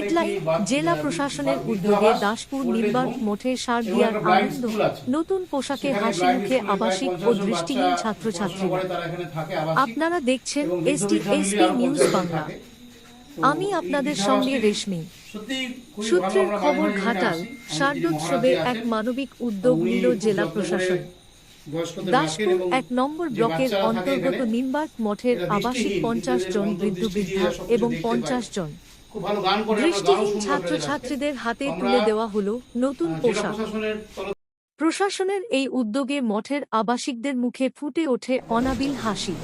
Headline জেলা প্রশাসনের উদ্যোগে দাসপুর নির্বাক মঠে শারদিয়ার আনন্দ, নতুন পোশাকে হাসি মুখে আবাসিক ও দৃষ্টিহীন ছাত্রছাত্রীরা। আপনারা দেখছেন এসটি এসপি নিউজ বাংলা। আমি আপনাদের সঙ্গে রেশমি। সূত্রের খবর ঘাটাল, শারদোৎসবে এক মানবিক উদ্যোগ নিল জেলা প্রশাসন। দাসপুর এক নম্বর ব্লকের অন্তর্গত নিম্বার্ক মঠের আবাসিক পঞ্চাশ জন বৃদ্ধ বৃদ্ধা এবং পঞ্চাশ জন খুব ভালো গান করে দৃষ্টিহীন ছাত্রছাত্রীদের হাতে তুলে দেওয়া হলো নতুন পোশাক। প্রশাসনের প্রশাসনের এই উদ্যোগে মঠের আবাসিকদের মুখে ফুটে ওঠে অনাবিল হাসি।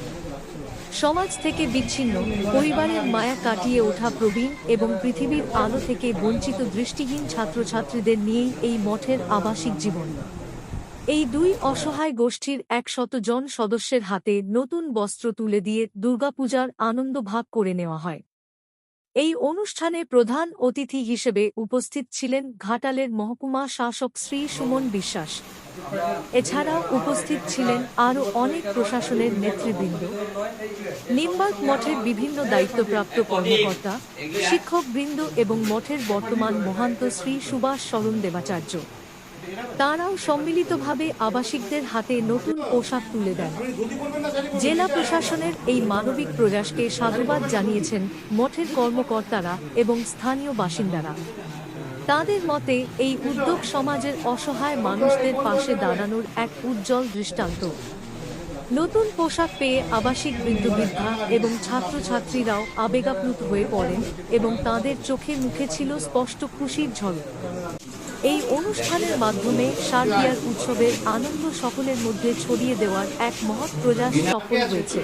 সমাজ থেকে বিচ্ছিন্ন পরিবারের মায়া কাটিয়ে ওঠা প্রবীণ এবং পৃথিবীর আলো থেকে বঞ্চিত দৃষ্টিহীন ছাত্রছাত্রীদের নিয়েই এই মঠের আবাসিক জীবন। এই দুই অসহায় গোষ্ঠীর একশত জন সদস্যের হাতে নতুন বস্ত্র তুলে দিয়ে দুর্গাপূজার আনন্দ ভাগ করে নেওয়া হয়। এই অনুষ্ঠানে প্রধান অতিথি হিসেবে উপস্থিত ছিলেন ঘাটালের মহকুমা শাসক শ্রী সুমন বিশ্বাস। এছাড়াও উপস্থিত ছিলেন আরও অনেক প্রশাসনের নেতৃবৃন্দ। নিম্বাক মঠের বিভিন্ন দায়িত্বপ্রাপ্ত কর্মকর্তা, শিক্ষকবৃন্দ এবং মঠের বর্তমান মহান্ত শ্রী সুভাষ শরণ দেবাচার্য। তাঁরাও সম্মিলিতভাবে আবাসিকদের হাতে নতুন পোশাক তুলে দেন। জেলা প্রশাসনের এই মানবিক প্রয়াসকে সাধুবাদ জানিয়েছেন মঠের কর্মকর্তারা এবং স্থানীয় বাসিন্দারা। তাদের মতে, এই উদ্যোগ সমাজের অসহায় মানুষদের পাশে দাঁড়ানোর এক উজ্জ্বল দৃষ্টান্ত। নতুন পোশাক পেয়ে আবাসিক বৃদ্ধ বৃদ্ধা এবং ছাত্রছাত্রীরাও আবেগাপ্লুত হয়ে পড়েন এবং তাদের চোখে মুখে ছিল স্পষ্ট খুশির ঝলক। এই অনুষ্ঠানের মাধ্যমে শারদিয়ার উৎসবের আনন্দ সকলের মধ্যে ছড়িয়ে দেওয়ার এক মহৎ প্রয়াস সফল হয়েছে।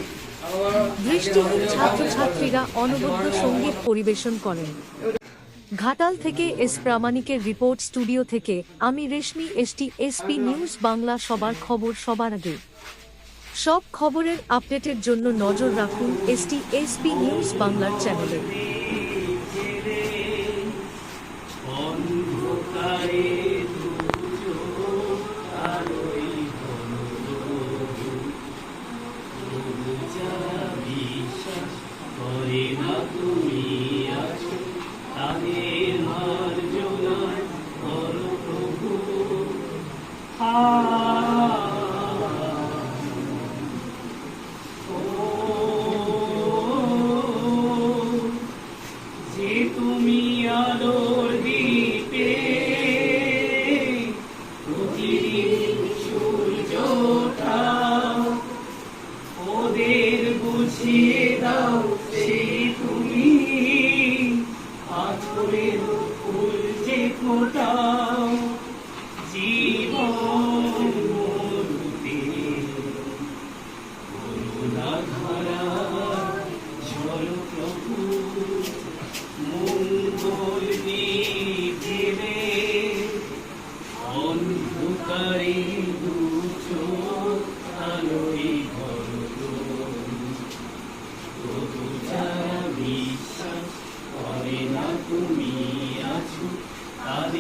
দৃষ্টিহীন ছাত্রছাত্রীরা অনবদ্য সংগীত পরিবেশন করেন। ঘাটাল থেকে এস প্রামাণিকের রিপোর্ট স্টুডিও থেকে আমি Reshmi, ST, SP news Bangla সবার খবর সবার আগে। সব খবরের আপডেটের জন্য নজর রাখুন এসটি, এসপি নিউজ বাংলার চ্যানেলে।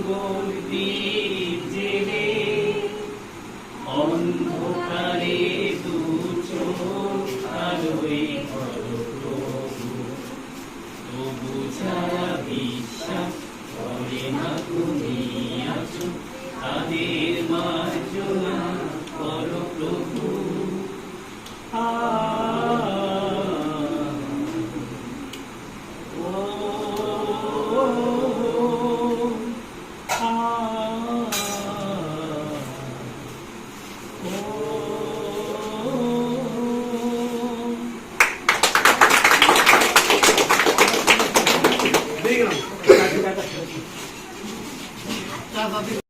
মঙ্গল দ্বীপ জেলে, অন্ধকারে দু চোখ আলোয় ভর প্রভু। তবু যারা বিশ্বাস করে না তুমি চা কফি